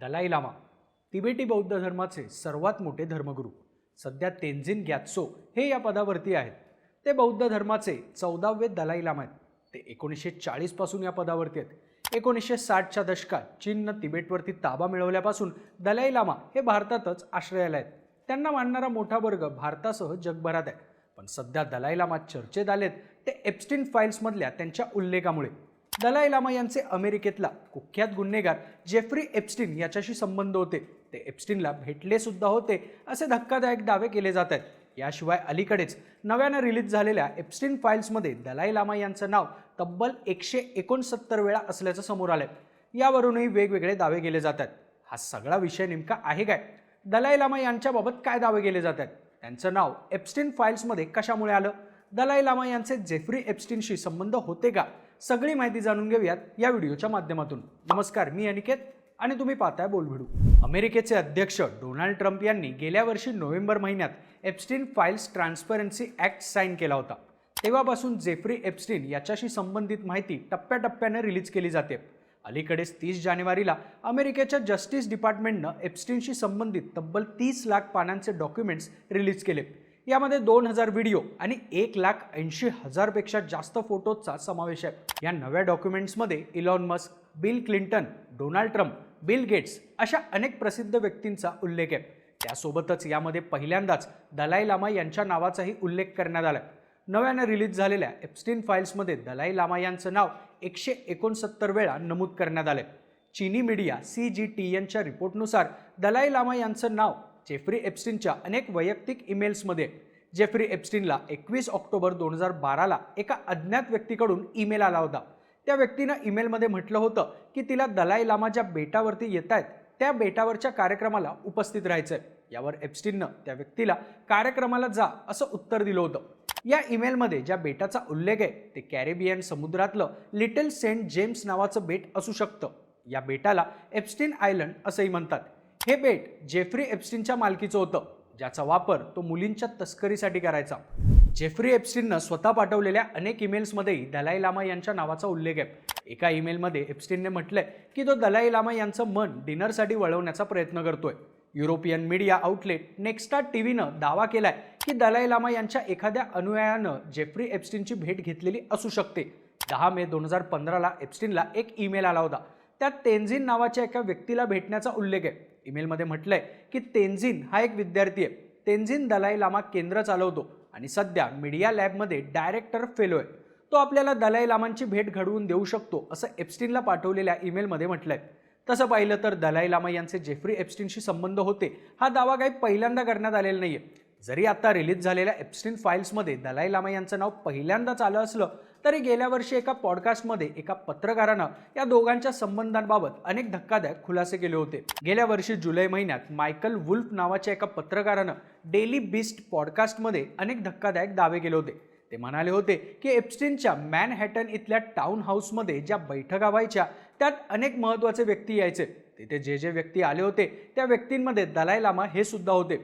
Dalai llama तिबेटी बौद्ध धर्माचे सर्वात मोठे धर्मगुरू सध्या तेन्झिन गॅत्सो हे या पदावरती आहेत. ते बौद्ध धर्माचे चौदावे दलाई लामा आहेत. ते एकोणीसशे चाळीसपासून या पदावरती आहेत. एकोणीसशे साठच्या दशकात चीननं तिबेटवरती ताबा मिळवल्यापासून दलाई लामा हे भारतातच आश्रयाला आहेत. त्यांना मानणारा मोठा वर्ग भारतासह जगभरात आहे. पण सध्या दलाई लामा चर्चेत आलेत ते एप्स्टिन फाईल्समधल्या त्यांच्या उल्लेखामुळे. दलाई लामा यांचे अमेरिकेतला कुख्यात गुन्हेगार जेफ्री एप्स्टिन याच्याशी संबंध होते. ते एप्स्टिनला भेटले सुद्धा होते असे धक्कादायक दावे केले जात आहेत. याशिवाय अलीकडेच नव्यानं रिलीज झालेल्या एप्स्टिन फाईल्समध्ये दलाई लामा यांचं नाव तब्बल एकशे एकोणसत्तर वेळा असल्याचं समोर आलंय. यावरूनही वेगवेगळे दावे केले जात आहेत. हा सगळा विषय नेमका आहे काय? दलाई लामा यांच्याबाबत काय दावे केले जात आहेत? त्यांचं नाव एप्स्टिन फाईल्समध्ये कशामुळे आलं? दलाई लामा यांचे जेफ्री एप्स्टिनशी संबंध होते का? सगळी माहिती जाणून घेऊयात या व्हिडिओच्या माध्यमातून. नमस्कार मी अनिकेत आणि तुम्ही पाहताय बोलभिडू अमेरिकेचे अध्यक्ष डोनाल्ड ट्रम्प यांनी गेल्या वर्षी नोव्हेंबर महिन्यात Epstein files transparency act sign केला होता. तेव्हापासून जेफ्री एप्स्टीन याच्याशी संबंधित माहिती टप्प्याटप्प्याने रिलीज केली जाते. अलीकडेच तीस जानेवारीला अमेरिकेच्या जस्टिस डिपार्टमेंटनं एप्स्टीनशी संबंधित तब्बल तीस लाख पानांचे डॉक्युमेंट्स रिलीज केले. यामध्ये दोन हजार व्हिडिओ आणि एक लाख ऐंशी हजारपेक्षा जास्त फोटोजचा समावेश आहे. या नव्या डॉक्युमेंट्समध्ये Elon Musk Bill Clinton Donald Trump Bill Gates अशा अनेक प्रसिद्ध व्यक्तींचा उल्लेख आहे. त्यासोबतच यामध्ये पहिल्यांदाच दलाई लामा यांच्या नावाचाही उल्लेख करण्यात आला. नव्यानं रिलीज झालेल्या एप्स्टिन फाईल्समध्ये दलाई लामा यांचं नाव एकशे एकोणसत्तर वेळा नमूद करण्यात आलं चीनी मीडिया सी जी टी एनच्या रिपोर्टनुसार दलाई लामा यांचं नाव जेफ्री एप्स्टिनच्या अनेक वैयक्तिक ईमेल्समध्ये जेफ्री एप्स्टिनला एकवीस ऑक्टोबर दोन हजार बाराला एका अज्ञात व्यक्तीकडून ईमेल आला होता. त्या व्यक्तीनं ईमेलमध्ये म्हटलं होतं की तिला दलाई लामा ज्या बेटावरती येत आहेत त्या बेटावरच्या कार्यक्रमाला उपस्थित राहायचं आहे यावर एप्स्टिननं त्या व्यक्तीला कार्यक्रमाला जा असं उत्तर दिलं होतं. या ईमेलमध्ये ज्या बेटाचा उल्लेख आहे ते कॅरेबियन समुद्रातलं लिटल सेंट जेम्स नावाचं बेट असू शकतं. या बेटाला एप्स्टिन आयलंड असंही म्हणतात. हे बेट जेफ्री एप्स्टिनच्या मालकीचं होतं ज्याचा वापर तो मुलींच्या तस्करीसाठी करायचा. जेफ्री एप्स्टिननं स्वतः पाठवलेल्या अनेक ईमेल्समध्येही दलाई लामा यांच्या नावाचा उल्लेख आहे. एका ईमेलमध्ये एप्स्टिनने म्हटलंय की तो दलाई लामा यांचं मन डिनरसाठी वळवण्याचा प्रयत्न करतोय. युरोपियन मीडिया आउटलेट नेक्स्टा टीव्हीनं दावा केलाय की दलाई लामा यांच्या एखाद्या अनुयायानं जेफ्री एप्स्टिनची भेट घेतलेली असू शकते. दहा मे दोन हजार पंधराला एप्स्टिनला एक ईमेल आला होता. त्यात तेन्झिन नावाच्या एका व्यक्तीला भेटण्याचा उल्लेख आहे. ईमेलमध्ये म्हटलंय की तेन्झिन हा एक विद्यार्थी आहे. तेन्झिन दलाई लामा केंद्र चालवतो आणि सध्या मीडिया लॅबमध्ये डायरेक्टर फेलो आहे. तो आपल्याला दलाई लामांची भेट घडवून देऊ शकतो असं एप्स्टिनला पाठवलेल्या ईमेलमध्ये म्हटलंय. तसं पाहिलं तर दलाई लामा यांचे जेफ्री एप्स्टिनशी संबंध होते. हा दावा काही पहिल्यांदा करण्यात आलेला नाही आहे जरी आता रिलीज झालेल्या एप्स्टीन फाईल्समध्ये दलाई लामा यांचं नाव पहिल्यांदाच आलं असलं तरी गेल्या वर्षी एका पॉडकास्टमध्ये एका पत्रकारानं या दोघांच्या संबंधांबाबत अनेक धक्कादायक खुलासे केले होते. गेल्या वर्षी जुलै महिन्यात मायकल वुल्फ नावाच्या एका पत्रकारानं डेली बिस्ट पॉडकास्टमध्ये अनेक धक्कादायक दावे केले होते. ते म्हणाले होते की एप्स्टीनच्या मॅनहॅटन इथल्या टाउन हाऊसमध्ये ज्या बैठका व्हायच्या त्यात अनेक महत्त्वाचे व्यक्ती यायचे. तिथे जे जे व्यक्ती आले होते त्या व्यक्तींमध्ये दलाई लामा हे सुद्धा होते.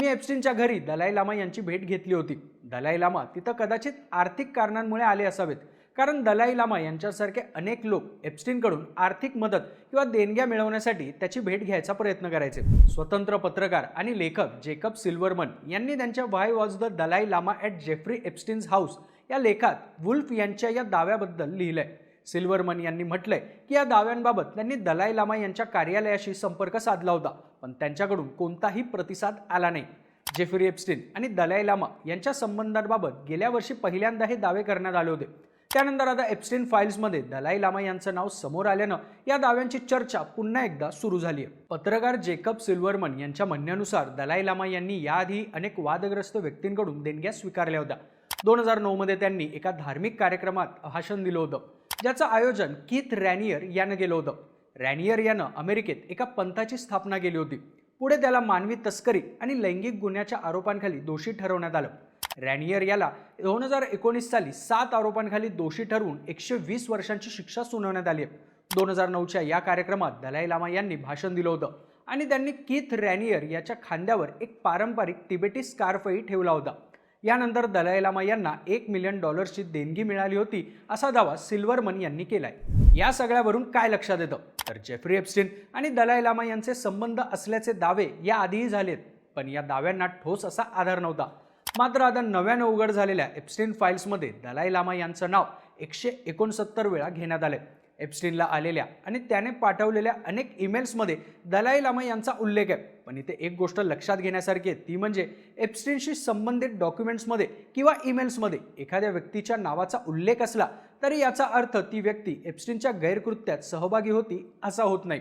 मी एप्स्टीनच्या घरी दलाई लामा यांची भेट घेतली होती. दलाई लामा तिथं कदाचित आर्थिक कारणांमुळे आले असावेत. कारण दलाई लामा यांच्यासारखे अनेक लोक एप्स्टीनकडून आर्थिक मदत किंवा देणग्या मिळवण्यासाठी त्याची भेट घ्यायचा प्रयत्न करायचे. स्वतंत्र पत्रकार आणि लेखक जेकब सिल्वरमन यांनी त्यांच्या why was the Dalai Lama at Jeffrey Epstein's house या लेखात वुल्फ यांच्या या दाव्याबद्दल लिहिलंय. सिल्वरमन यांनी म्हटलंय की या दाव्यांबाबत त्यांनी दलाई लामा यांच्या कार्यालयाशी संपर्क साधला होता. पण त्यांच्याकडून कोणताही प्रतिसाद आला नाही. जेफरी एप्स्टीन आणि दलाई लामा यांच्या संबंधांबाबत गेल्या वर्षी पहिल्यांदा हे दावे करण्यात आले होते. त्यानंतर आता एप्स्टीन फाईल्समध्ये दलाई लामा यांचं नाव समोर आल्यानं या दाव्यांची चर्चा पुन्हा एकदा सुरू झाली आहे पत्रकार जेकब सिल्वरमन यांच्या म्हणण्यानुसार दलाई लामा यांनी याआधी अनेक वादग्रस्त व्यक्तींकडून देणग्या स्वीकारल्या होत्या. दोन हजार नऊमध्ये त्यांनी एका धार्मिक कार्यक्रमात भाषण दिलं होतं ज्याचं आयोजन कीथ रॅनियर यानं केलं होतं. रॅनियर यानं अमेरिकेत एका पंथाची स्थापना केली होती. पुढे त्याला मानवी तस्करी आणि लैंगिक गुन्ह्याच्या आरोपांखाली दोषी ठरवण्यात आलं. रॅनियर याला दोन हजार एकोणीस साली सात आरोपांखाली दोषी ठरवून एकशे वीस वर्षांची शिक्षा सुनावण्यात आली. आहे दोन हजार नऊच्या या कार्यक्रमात दलाई लामा यांनी भाषण दिलं होतं आणि त्यांनी कीथ रॅनियर याच्या खांद्यावर एक पारंपरिक तिबेटी स्कार्फही ठेवला होता. यानंतर दलाई लामा यांना एक मिलियन डॉलर्सची देणगी मिळाली होती असा दावा सिल्वरमन यांनी केलाय. या सगळ्यावरून काय लक्षात येतं? तर जेफ्री एप्स्टिन आणि दलाई लामा यांचे संबंध असल्याचे दावे या आधीही झालेत पण या दाव्यांना ठोस असा आधार नव्हता. मात्र आता नव्यानं उघड झालेल्या एप्स्टिन फाईल्समध्ये दलाई लामा यांचं नाव एकशे एकोणसत्तर वेळा घेण्यात आलं एप्स्टिनला आलेल्या आणि त्याने पाठवलेल्या अनेक ईमेल्समध्ये दलाई लामा यांचा उल्लेख आहे. पण इथे एक गोष्ट लक्षात घेण्यासारखी आहे ती म्हणजे एप्स्टिनशी संबंधित डॉक्युमेंट्समध्ये किंवा ईमेल्समध्ये एखाद्या व्यक्तीच्या नावाचा उल्लेख असला तरी याचा अर्थ ती व्यक्ती एप्स्टिनच्या गैरकृत्यात सहभागी होती असा होत नाही.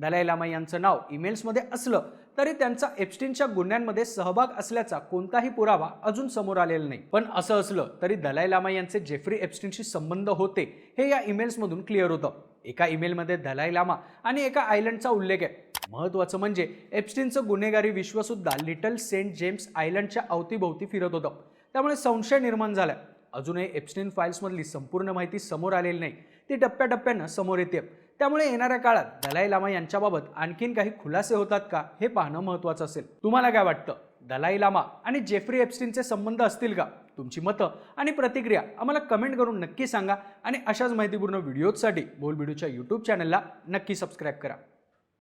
दलाई लामा यांचं नाव ईमेल्समध्ये असलं तरी त्यांचा एप्स्टीनच्या गुन्ह्यांमध्ये सहभाग असल्याचा कोणताही पुरावा अजून समोर आलेला नाही. पण असं असलं तरी दलाई लामा यांचे जेफ्री एप्स्टीनशी संबंध होते हे या ईमेल्समधून क्लिअर होतं. एका ईमेलमध्ये दलाई लामा आणि एका आयलंडचा उल्लेख आहे. महत्त्वाचं म्हणजे एप्स्टीनचं गुन्हेगारी विश्वसुद्धा लिटल सेंट जेम्स आयलंडच्या अवतीभोवती फिरत होतं. त्यामुळे संशय निर्माण झालाय. अजूनही एप्स्टीन फाईल्समधली संपूर्ण माहिती समोर आलेली नाही. ती टप्प्याटप्प्यानं समोर येते. त्यामुळे येणाऱ्या काळात दलाई लामा यांच्याबाबत आणखीन काही खुलासे होतात का हे पाहणं महत्त्वाचं असेल. तुम्हाला काय वाटतं? दलाई लामा आणि जेफ्री एप्स्टिनचे संबंध असतील का? तुमची मतं आणि प्रतिक्रिया आम्हाला कमेंट करून नक्की सांगा आणि अशाच माहितीपूर्ण व्हिडिओजसाठी बोलबिडूच्या यूट्यूब चॅनलला नक्की सबस्क्राईब करा.